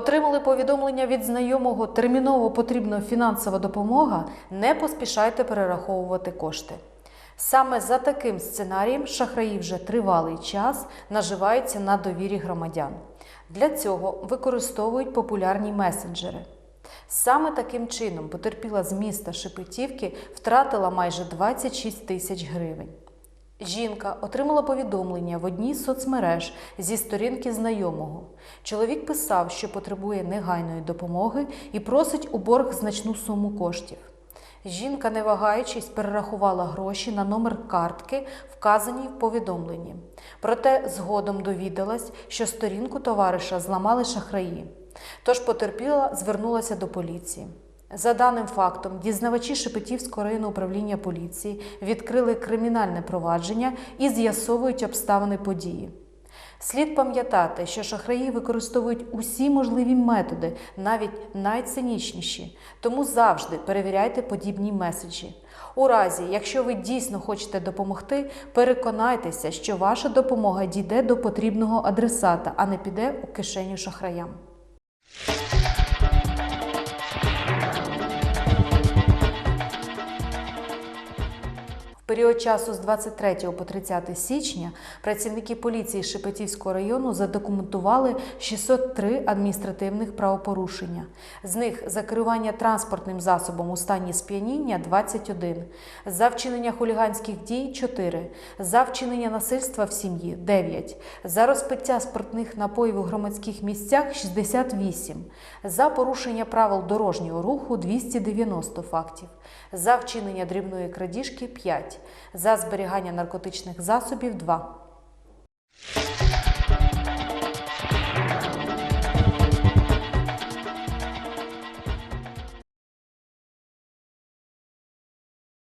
Отримали повідомлення від знайомого терміново потрібна фінансова допомога. Не поспішайте перераховувати кошти. Саме за таким сценарієм шахраї вже тривалий час наживаються на довірі громадян. Для цього використовують популярні месенджери. Саме таким чином потерпіла з міста Шепетівки втратила майже 26 тисяч гривень. Жінка отримала повідомлення в одній з соцмереж зі сторінки знайомого. Чоловік писав, що потребує негайної допомоги і просить у борг значну суму коштів. Жінка, не вагаючись, перерахувала гроші на номер картки, вказані в повідомленні. Проте згодом довідалась, що сторінку товариша зламали шахраї. Тож потерпіла звернулася до поліції. За даним фактом, дізнавачі Шепетівського районного управління поліції відкрили кримінальне провадження і з'ясовують обставини події. Слід пам'ятати, що шахраї використовують усі можливі методи, навіть найцинічніші, тому завжди перевіряйте подібні меседжі. У разі, якщо ви дійсно хочете допомогти, переконайтеся, що ваша допомога дійде до потрібного адресата, а не піде у кишеню шахраям. Період часу з 23 по 30 січня працівники поліції Шепетівського району задокументували 603 адміністративних правопорушення. З них за керування транспортним засобом у стані сп'яніння 21, за вчинення хуліганських дій 4, за вчинення насильства в сім'ї 9, за розпиття спиртних напоїв у громадських місцях 68, за порушення правил дорожнього руху 290 фактів, за вчинення дрібної крадіжки 5, за зберігання наркотичних засобів 2.